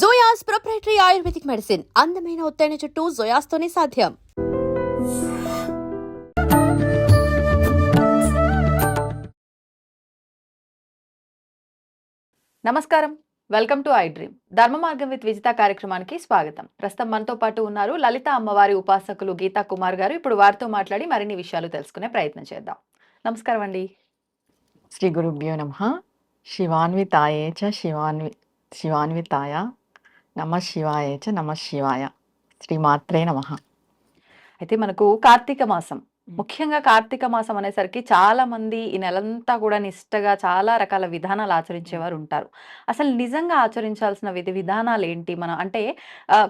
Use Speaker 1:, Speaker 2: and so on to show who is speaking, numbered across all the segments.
Speaker 1: జోయాస్ proprietary Ayurvedic medicine అందమైన ఒత్తైన చుట్టూ జోయాస్తోనే సాధ్యం.
Speaker 2: నమస్కారం. Welcome to I dream Dharma Margam with Vijitha కార్యక్రమానికి స్వాగతం. ప్రస్తుతం మనతో పాటు ఉన్నారు లలిత అమ్మవారి ఉపాసకులు గీతా కుమార్ గారు. ఇప్పుడు వారితో మాట్లాడి మరిన్ని విషయాలు తెలుసుకునే ప్రయత్నం చేద్దాం. నమస్కారం అండి.
Speaker 3: శ్రీ గురుభ్యో నమ. శివాన్వితాయే చ శివాన్వి శివాన్వితాయ. నమ శివాయ చ నమ శివాయ. శ్రీమాత్రే నమ.
Speaker 2: అయితే మనకు కార్తీక మాసం. ముఖ్యంగా కార్తీక మాసం అనేసరికి చాలా మంది ఈ నెలంతా కూడా నిష్టగా చాలా రకాల విధానాలు ఆచరించేవారు ఉంటారు. అసలు నిజంగా ఆచరించాల్సిన విధి విధానాలు ఏంటి? మనం అంటే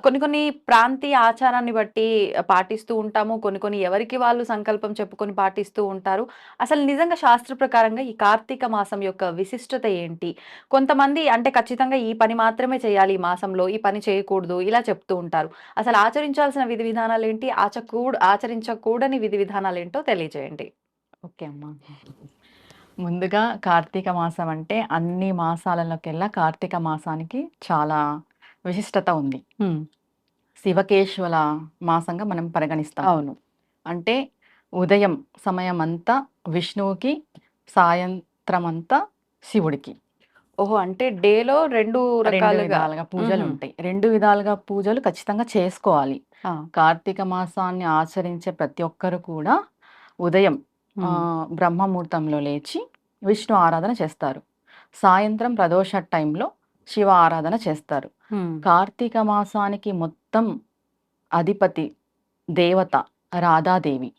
Speaker 2: కొన్ని కొన్ని ప్రాంతీయ ఆచారాన్ని బట్టి పాటిస్తూ ఉంటాము. కొన్ని కొన్ని ఎవరికి వాళ్ళు సంకల్పం చెప్పుకొని పాటిస్తూ ఉంటారు. అసలు నిజంగా శాస్త్ర ప్రకారంగా ఈ కార్తీక మాసం యొక్క విశిష్టత ఏంటి? కొంతమంది అంటే ఖచ్చితంగా ఈ పని మాత్రమే చేయాలి ఈ మాసంలో ఈ పని చేయకూడదు ఇలా చెప్తూ ఉంటారు. అసలు ఆచరించాల్సిన విధి విధానాలు ఏంటి? ఆచకూడ ఆచరించకూడని విధి విధానాలు ఏంటో తెలియజేయండి.
Speaker 3: ఓకే అమ్మా. ముందుగా కార్తీక మాసం అంటే అన్ని మాసాలలోకెల్లా కార్తీక మాసానికి చాలా విశిష్టత ఉంది. శివకేశవుల మాసంగా మనం పరిగణిస్తాం.
Speaker 2: అవును.
Speaker 3: అంటే ఉదయం సమయం అంతా విష్ణువుకి సాయంత్రం అంతా శివుడికి.
Speaker 2: ఓహో అంటే డేలో రెండు రకాలుగా.
Speaker 3: విధాలుగా పూజలు. ఉంటాయి. రెండు విధాలుగా పూజలు ఖచ్చితంగా చేసుకోవాలి. కార్తీక మాసాన్ని ఆచరించే ప్రతి ఒక్కరు కూడా ఉదయం బ్రహ్మముహూర్తంలో లేచి విష్ణు ఆరాధన చేస్తారు. సాయంత్రం ప్రదోష టైంలో శివ ఆరాధన చేస్తారు. కార్తీక మాసానికి మొత్తం అధిపతి దేవత రాధాదేవి.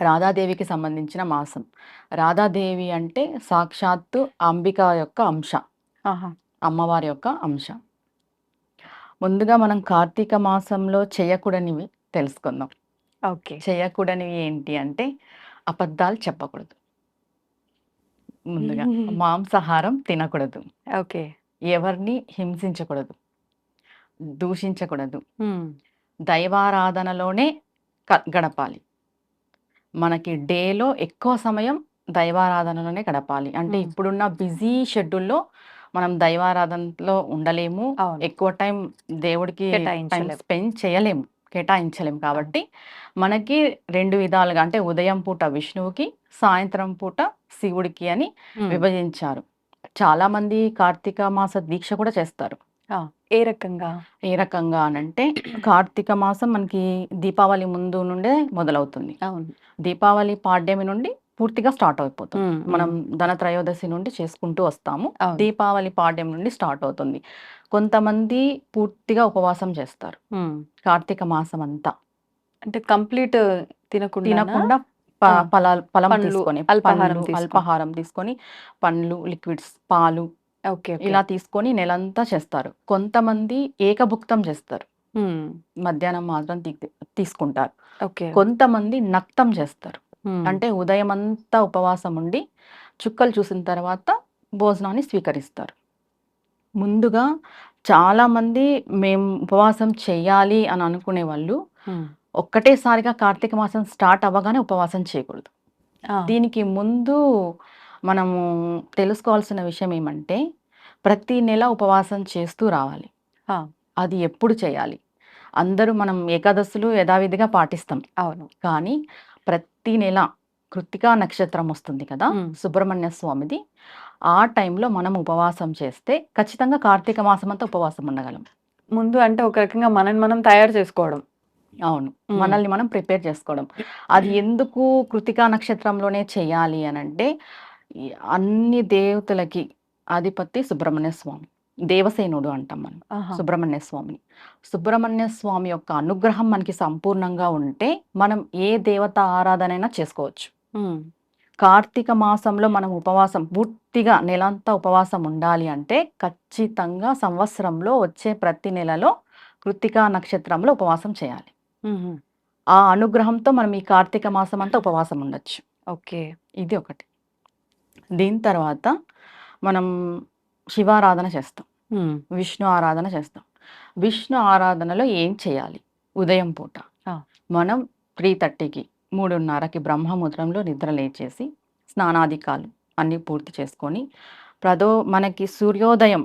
Speaker 3: రాధాదేవికి సంబంధించిన మాసం. రాధాదేవి అంటే సాక్షాత్తు అంబిక యొక్క అంశ. అమ్మవారి యొక్క అంశ. ముందుగా మనం కార్తీక మాసంలో చేయకూడనివి తెలుసుకుందాం.
Speaker 2: ఓకే.
Speaker 3: చేయకూడనివి ఏంటి అంటే అబద్ధాలు చెప్పకూడదు. ముందుగా. మాంసాహారం తినకూడదు.
Speaker 2: ఓకే.
Speaker 3: ఎవరిని హింసించకూడదు. దూషించకూడదు. దైవారాధనలోనే క- గడపాలి. మనకి డేలో ఎక్కువ సమయం దైవారాధనలోనే గడపాలి. అంటే. ఇప్పుడున్న బిజీ షెడ్యూల్లో మనం దైవారాధనలో ఉండలేము. ఎక్కువ టైం దేవుడికి టైం. స్పెండ్ చేయలేము. కేటాయించలేము కాబట్టి మనకి రెండు విధాలుగా అంటే ఉదయం పూట విష్ణువుకి సాయంత్రం పూట శివుడికి అని విభజించారు. చాలా మంది కార్తీక మాస దీక్ష కూడా చేస్తారు.
Speaker 2: ఏ రకంగా?
Speaker 3: ఏ రకంగా అనంటే కార్తీక మాసం మనకి దీపావళి ముందు నుండే మొదలవుతుంది. దీపావళి పాడ్యమి నుండి పూర్తిగా స్టార్ట్ అయిపోతుంది. మనం ధనత్రయోదశి నుండి చేసుకుంటూ వస్తాము. దీపావళి పాడ్యం నుండి స్టార్ట్ అవుతుంది. కొంతమంది పూర్తిగా ఉపవాసం చేస్తారు. కార్తీక మాసం అంతా
Speaker 2: అంటే కంప్లీట్ తినకుండా
Speaker 3: తినకుండా. ఫలాలు ఫలం తీసుకొని
Speaker 2: అల్పాహారం.
Speaker 3: అల్పాహారం తీసుకొని పండ్లు లిక్విడ్స్ పాలు
Speaker 2: ఓకే.
Speaker 3: ఇలా తీసుకొని నెలంతా చేస్తారు. కొంతమంది ఏకభుక్తం చేస్తారు. మధ్యాహ్నం మాత్రం తీసుకుంటారు. కొంతమంది నక్తం చేస్తారు. అంటే ఉదయం అంతా ఉపవాసం ఉండి చుక్కలు చూసిన తర్వాత భోజనాన్ని స్వీకరిస్తారు. ముందుగా చాలా మంది మేము ఉపవాసం చేయాలి అని అనుకునే వాళ్ళు ఒక్కటేసారిగా కార్తీక మాసం స్టార్ట్ అవ్వగానే ఉపవాసం చేయకూడదు. దీనికి ముందు మనము తెలుసుకోవాల్సిన విషయం ఏమంటే ప్రతి నెల ఉపవాసం చేస్తూ రావాలి. అది ఎప్పుడు చేయాలి? అందరూ మనం ఏకాదశులు యథావిధిగా పాటిస్తాం.
Speaker 2: అవును.
Speaker 3: కానీ ప్రతి నెల కృత్తికా నక్షత్రం వస్తుంది కదా. సుబ్రహ్మణ్య స్వామిది. ఆ టైంలో మనం ఉపవాసం చేస్తే ఖచ్చితంగా కార్తీక మాసం అంతా ఉపవాసం ఉండగలం.
Speaker 2: ముందు అంటే ఒక రకంగా మనని మనం తయారు చేసుకోవడం.
Speaker 3: అవును. మనల్ని మనం ప్రిపేర్ చేసుకోవడం. అది ఎందుకు కృతికా నక్షత్రంలోనే చేయాలి అని అంటే అన్ని దేవతలకి అధిపతి సుబ్రహ్మణ్య స్వామి. దేవసేనుడు అంటాం మనం సుబ్రహ్మణ్య స్వామిని. సుబ్రహ్మణ్య స్వామి యొక్క అనుగ్రహం మనకి సంపూర్ణంగా ఉంటే మనం ఏ దేవత ఆరాధన అయినా చేసుకోవచ్చు కార్తీక మాసంలో మనం ఉపవాసం పూర్తిగా నెలంతా ఉపవాసం ఉండాలి అంటే ఖచ్చితంగా సంవత్సరంలో వచ్చే ప్రతి నెలలో కృత్తికా నక్షత్రంలో ఉపవాసం చేయాలి. ఆ అనుగ్రహంతో మనం ఈ కార్తీక మాసం అంతా ఉపవాసం ఉండొచ్చు.
Speaker 2: ఓకే.
Speaker 3: ఇది ఒకటి. దీని తర్వాత మనం శివారాధన చేస్తాం. విష్ణు ఆరాధన చేస్తాం. విష్ణు ఆరాధనలో ఏం చేయాలి? ఉదయం పూట. మనం త్రీ థర్టీకి మూడున్నరకి బ్రహ్మముద్రంలో నిద్ర లేచేసి స్నానాధికాలు అన్నీ పూర్తి చేసుకొని ప్రదో మనకి సూర్యోదయం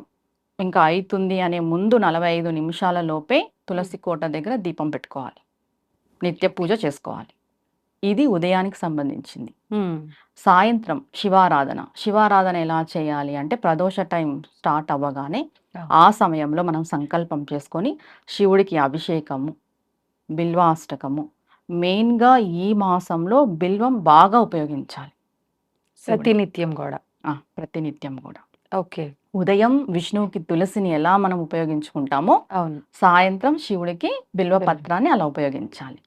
Speaker 3: ఇంకా అయితుంది అనే ముందు నలభై ఐదు నిమిషాల లోపే తులసి కోట దగ్గర దీపం పెట్టుకోవాలి. నిత్య పూజ చేసుకోవాలి. ఇది ఉదయానికి సంబంధించింది. సాయంత్రం శివారాధన. శివారాధన ఎలా చేయాలి అంటే ప్రదోష టైం స్టార్ట్ అవ్వగానే
Speaker 2: ఆ.
Speaker 3: సమయంలో మనం సంకల్పం చేసుకొని శివుడికి అభిషేకము బిల్వాష్టకము. మెయిన్గా ఈ మాసంలో బిల్వం బాగా ఉపయోగించాలి
Speaker 2: ప్రతినిత్యం కూడా.
Speaker 3: ప్రతినిత్యం కూడా.
Speaker 2: ఓకే.
Speaker 3: ఉదయం విష్ణువుకి తులసిని ఎలా మనం ఉపయోగించుకుంటామో సాయంత్రం శివుడికి బిల్వ. పత్రాన్ని అలా ఉపయోగించాలి.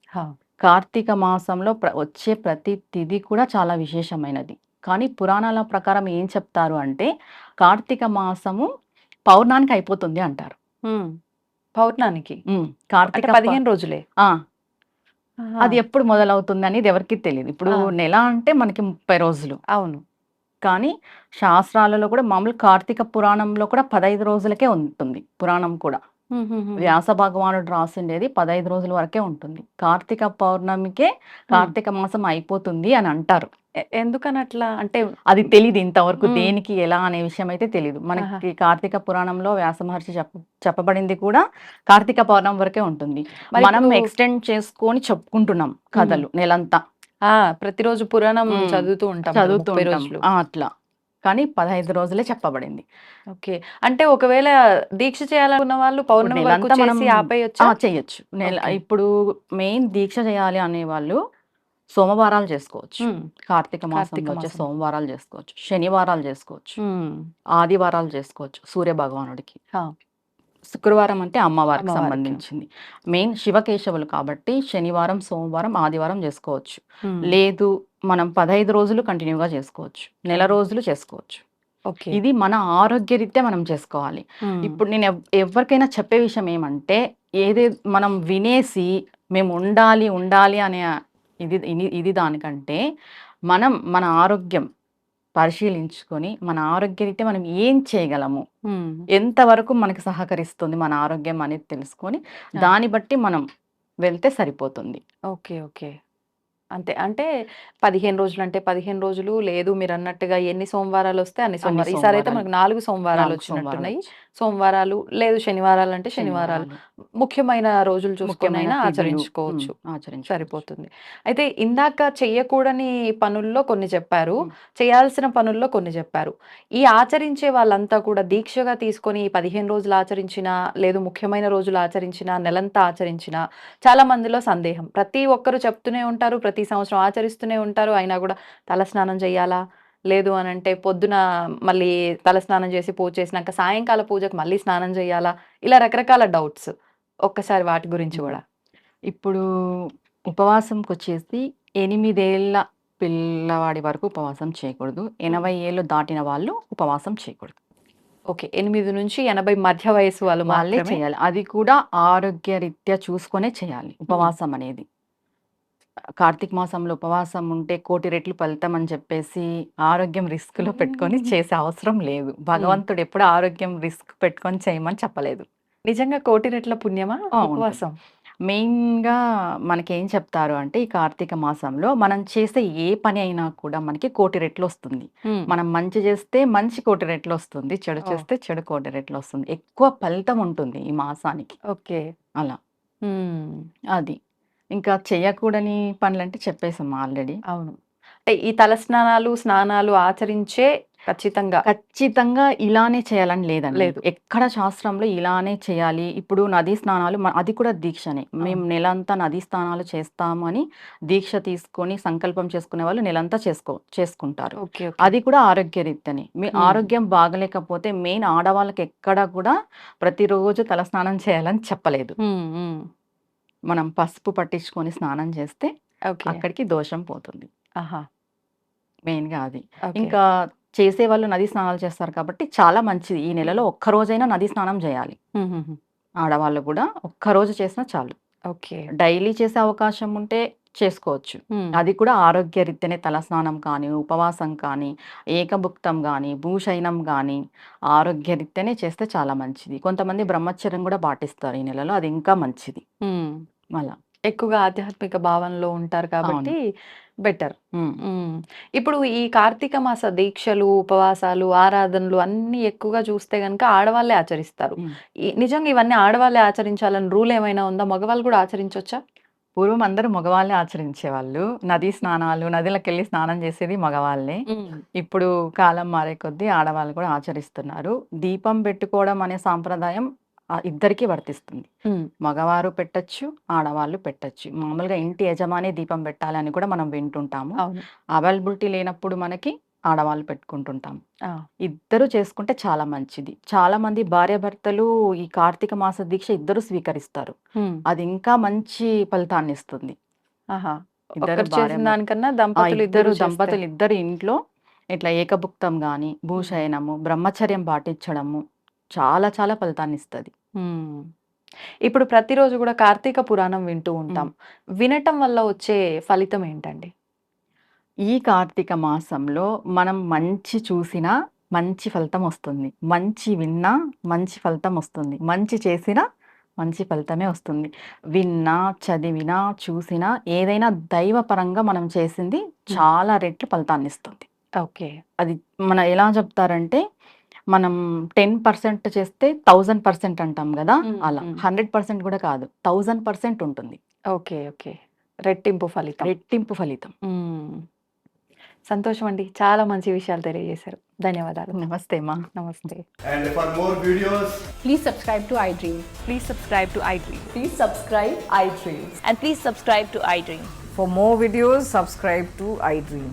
Speaker 3: కార్తీక మాసంలో ప్ర- వచ్చే ప్రతి తిథి కూడా చాలా విశేషమైనది. కానీ పురాణాల ప్రకారం ఏం చెప్తారు అంటే కార్తీక మాసము పౌర్ణానికి అయిపోతుంది అంటారు.
Speaker 2: పౌర్ణానికి?
Speaker 3: కార్తీక
Speaker 2: పదిహేను రోజులే?
Speaker 3: అది ఎప్పుడు మొదలవుతుంది అనేది ఎవరికి తెలియదు. ఇప్పుడు. నెల అంటే మనకి ముప్పై రోజులు.
Speaker 2: అవును.
Speaker 3: కానీ శాస్త్రాలలో కూడా మామూలు కార్తీక పురాణంలో కూడా పదహైదు రోజులకే ఉంటుంది పురాణం కూడా. వ్యాస భగవానుడు రాసిండేది పదహైదు రోజుల వరకే ఉంటుంది. కార్తీక పౌర్ణమికే కార్తీక మాసం అయిపోతుంది అని అంటారు.
Speaker 2: ఎందుకని అట్లా అంటే
Speaker 3: అది తెలియదు ఇంతవరకు. దేనికి ఎలా అనే విషయం అయితే తెలియదు. మనకి కార్తీక పురాణంలో వ్యాస మహర్షి చెప్ప చెప్పబడింది కూడా కార్తీక పౌర్ణమి వరకే ఉంటుంది. మనం ఎక్స్టెండ్ చేసుకొని చెప్పుకుంటున్నాం కథలు నెలంతా.
Speaker 2: ఆ ప్రతిరోజు పురాణం చదువుతూ ఉంటాం
Speaker 3: చదువుతూ ఉంటాం. అట్లా. కానీ పదహైదు రోజులే చెప్పబడింది.
Speaker 2: ఓకే. అంటే ఒకవేళ దీక్ష చేయాలనుకున్న వాళ్ళు పౌర్ణమి వరకు చేసి ఆపేయొచ్చా? ఓకే.
Speaker 3: ఇప్పుడు మెయిన్ దీక్ష చేయాలి అనే వాళ్ళు సోమవారాలు చేసుకోవచ్చు. కార్తీక
Speaker 2: కార్తీక
Speaker 3: వచ్చే
Speaker 2: మాసం.
Speaker 3: సోమవారాలు చేసుకోవచ్చు. శనివారాలు చేసుకోవచ్చు. ఆదివారాలు చేసుకోవచ్చు. సూర్య భగవానుడికి శుక్రవారం అంటే అమ్మవారికి. సంబంధించింది. మెయిన్ శివకేశవులు కాబట్టి శనివారం సోమవారం ఆదివారం చేసుకోవచ్చు. లేదు మనం పదహైదు రోజులు కంటిన్యూగా చేసుకోవచ్చు. నెల రోజులు చేసుకోవచ్చు.
Speaker 2: ఓకే.
Speaker 3: ఇది మన ఆరోగ్యరీత్యా మనం చేసుకోవాలి. ఇప్పుడు నేను ఎవ్- ఎవరికైనా చెప్పే విషయం ఏమంటే ఏదే మనం వినేసి మేము ఉండాలి ఉండాలి అనే ఇది ఇది- దానికంటే మనం మన ఆరోగ్యం పరిశీలించుకొని మన ఆరోగ్యరీత్యా మనం ఏం చేయగలము? ఎంతవరకు మనకి సహకరిస్తుంది మన ఆరోగ్యం అనేది తెలుసుకొని దాన్ని బట్టి మనం వెళ్తే సరిపోతుంది.
Speaker 2: Okay okay. అంతే అంటే పదిహేను రోజులు అంటే పదిహేను రోజులు లేదు. మీరు అన్నట్టుగా ఎన్ని సోమవారాలు వస్తే అన్ని సోమవారాలు. ఈసారి అయితే. మనకు నాలుగు సోమవారాలు వచ్చినట్టున్నాయి.
Speaker 3: సోమవారాలు.
Speaker 2: లేదు శనివారాలు. అంటే శనివారాలు. ముఖ్యమైన రోజులు చూసుకొని
Speaker 3: ముఖ్యమైన
Speaker 2: అయినా
Speaker 3: తిథులు,
Speaker 2: ఆచరించుకోవచ్చు.
Speaker 3: ఆచరించుకోవచ్చు.
Speaker 2: సరిపోతుంది. అయితే ఇందాక చెయ్యకూడని పనుల్లో కొన్ని చెప్పారు. చేయాల్సిన పనుల్లో కొన్ని చెప్పారు. ఈ ఆచరించే వాళ్ళంతా కూడా దీక్షగా తీసుకొని పదిహేను రోజులు ఆచరించిన లేదు ముఖ్యమైన రోజులు ఆచరించిన నెలంతా ఆచరించిన చాలా మందిలో సందేహం. ప్రతి ఒక్కరు చెప్తూనే ఉంటారు ప్రతి సంవత్సరం ఆచరిస్తూనే ఉంటారు. అయినా కూడా తలస్నానం చేయాలా? లేదు అని అంటే పొద్దున మళ్ళీ తలస్నానం చేసి పూజ చేసినాక సాయంకాల పూజకు మళ్ళీ స్నానం చేయాలా? ఇలా రకరకాల డౌట్స్ ఒక్కసారి వాటి గురించి కూడా.
Speaker 3: ఇప్పుడు ఉపవాసంకి వచ్చేసి ఎనిమిదేళ్ళ పిల్లవాడి వరకు ఉపవాసం చేయకూడదు. ఎనభై ఏళ్ళు దాటిన వాళ్ళు ఉపవాసం చేయకూడదు.
Speaker 2: ఓకే ఎనిమిది నుంచి ఎనభై మధ్య వయసు వాళ్ళు
Speaker 3: వాళ్ళే చేయాలి అది కూడా ఆరోగ్యరీత్యా చూసుకొనే చేయాలి ఉపవాసం అనేది కార్తీక మాసంలో ఉపవాసం ఉంటే కోటి రెట్లు ఫలితం అని చెప్పేసి ఆరోగ్యం రిస్క్లో పెట్టుకొని చేసే అవసరం లేదు. భగవంతుడు ఎప్పుడు ఆరోగ్యం రిస్క్ పెట్టుకొని చేయమని చెప్పలేదు.
Speaker 2: నిజంగా కోటి రెట్ల పుణ్యమా. ఉపవాసం?
Speaker 3: మెయిన్గా మనకి ఏం చెప్తారు అంటే ఈ కార్తీక మాసంలో మనం చేసే ఏ పని అయినా కూడా మనకి కోటి రెట్లు వస్తుంది. మనం మంచి చేస్తే మంచి కోటి రెట్లు వస్తుంది చెడు. చేస్తే చెడు కోటి రెట్లు వస్తుంది. ఎక్కువ ఫలితం ఉంటుంది ఈ మాసానికి.
Speaker 2: ఓకే.
Speaker 3: అలా. అది. ఇంకా చేయకూడని పనులు అంటే చెప్పేసాం ఆల్రెడీ.
Speaker 2: అవును. అంటే ఈ తల స్నానాలు స్నానాలు ఆచరించే ఖచ్చితంగా
Speaker 3: ఖచ్చితంగా ఇలానే చేయాలని లేదండి.
Speaker 2: లేదు.
Speaker 3: ఎక్కడ శాస్త్రంలో ఇలానే చేయాలి. ఇప్పుడు నదీ స్నానాలు మ- అది కూడా దీక్షనే. మేము నెలంతా నదీ స్నానాలు చేస్తాము అని దీక్ష తీసుకొని సంకల్పం చేసుకునే వాళ్ళు నెలంతా చేసుకో చేసుకుంటారు.
Speaker 2: ఓకే
Speaker 3: అది కూడా ఆరోగ్యరీత్యనే. మీ
Speaker 2: Hmm.
Speaker 3: ఆరోగ్యం బాగలేకపోతే మెయిన్ ఆడవాళ్ళకి ఎక్కడ కూడా ప్రతిరోజు తలస్నానం చేయాలని చెప్పలేదు. మనం పసుపు పట్టించుకొని స్నానం చేస్తే అక్కడికి దోషం పోతుంది.
Speaker 2: ఆహా.
Speaker 3: మెయిన్గా అది. ఇంకా చేసే వాళ్ళు నది స్నానాలు చేస్తారు కాబట్టి చాలా మంచిది. ఈ నెలలో ఒక్క రోజైనా నది స్నానం చేయాలి. ఆడవాళ్ళు కూడా ఒక్క రోజు చేసినా చాలు.
Speaker 2: ఓకే.
Speaker 3: డైలీ చేసే అవకాశం ఉంటే చేసుకోవచ్చు. అది కూడా ఆరోగ్యరీత్యానే తలస్నానం కానీ ఉపవాసం కానీ ఏకభుక్తం కానీ భూషయనం కానీ ఆరోగ్యరీత్యానే చేస్తే చాలా మంచిది. కొంతమంది బ్రహ్మచర్యం కూడా పాటిస్తారు ఈ నెలలో. అది ఇంకా మంచిది. అలా
Speaker 2: ఎక్కువగా ఆధ్యాత్మిక భావనలో ఉంటారు కాబట్టి బెటర్. ఇప్పుడు ఈ కార్తీక మాస దీక్షలు, ఉపవాసాలు, ఆరాధనలు అన్నీ ఎక్కువగా చూస్తే గనుక ఆడవాళ్ళే ఆచరిస్తారు. నిజంగా ఇవన్నీ ఆడవాళ్ళే ఆచరించాలని రూల్ ఏమైనా ఉందా? మగవాళ్ళు కూడా ఆచరించొచ్చా?
Speaker 3: పూర్వం అందరూ మగవాళ్ళే ఆచరించేవాళ్ళు. నదీ స్నానాలు, నదిలకెళ్ళి స్నానం చేసేది మగవాళ్ళే. ఇప్పుడు కాలం మారే కొద్దీ ఆడవాళ్ళు కూడా ఆచరిస్తున్నారు. దీపం పెట్టుకోవడం అనే సాంప్రదాయం ఇద్దరికీ వర్తిస్తుంది. మగవారు పెట్టొచ్చు, ఆడవాళ్ళు పెట్టొచ్చు. మామూలుగా ఇంటి యజమాని దీపం పెట్టాలని కూడా మనం వింటుంటాము. అవైలబిలిటీ లేనప్పుడు మనకి ఆడవాళ్ళు పెట్టుకుంటుంటాం. ఇద్దరు చేసుకుంటే చాలా మంచిది. చాలామంది భార్యాభర్తలు ఈ కార్తీక మాస దీక్ష ఇద్దరు స్వీకరిస్తారు. అది ఇంకా మంచి
Speaker 2: చేసిన
Speaker 3: భార్యాభర్త
Speaker 2: దానికన్నా! దంపతులు
Speaker 3: ఇద్దరు దంపతులు ఇద్దరు ఇంట్లో ఇట్లా ఏకభుక్తం గాని,
Speaker 2: హ్మ్.
Speaker 3: భూశయనము, బ్రహ్మచర్యం పాటించడము చాలా చాలా ఫలితాన్నిస్తది.
Speaker 2: హ్మ్. ఇప్పుడు ప్రతిరోజు కూడా కార్తీక పురాణం వింటూ ఉంటాం. వినటం వల్ల వచ్చే ఫలితం ఏంటండి?
Speaker 3: ఈ కార్తీక మాసంలో మనం మంచి చూసినా మంచి ఫలితం వస్తుంది. మంచి విన్నా మంచి ఫలితం వస్తుంది. మంచి చేసినా మంచి ఫలితమే వస్తుంది. విన్నా, చదివినా, చూసినా ఏదైనా దైవపరంగా మనం చేసింది. చాలా రెట్లు ఫలితాన్నిస్తుంది.
Speaker 2: ఓకే.
Speaker 3: అది మన ఎలా చెప్తారంటే మనం టెన్ పర్సెంట్ చేస్తే థౌజండ్ పర్సెంట్ అంటాం
Speaker 2: కదా
Speaker 3: అలా.
Speaker 2: హండ్రెడ్
Speaker 3: పర్సెంట్ కూడా కాదు థౌజండ్ పర్సెంట్ ఉంటుంది.
Speaker 2: Okay okay. రెట్టింపు ఫలితం.
Speaker 3: రెట్టింపు ఫలితం.
Speaker 2: సంతోషం అండి. చాలా మంచి విషయాలు తెలియజేశారు. ధన్యవాదాలు.
Speaker 3: నమస్తే మా
Speaker 2: నమస్తే.
Speaker 4: For more videos please
Speaker 5: subscribe to I Dream
Speaker 6: please subscribe to I
Speaker 5: Dream please subscribe
Speaker 6: I Dream and please subscribe
Speaker 7: to I Dream for more videos
Speaker 4: subscribe to I Dream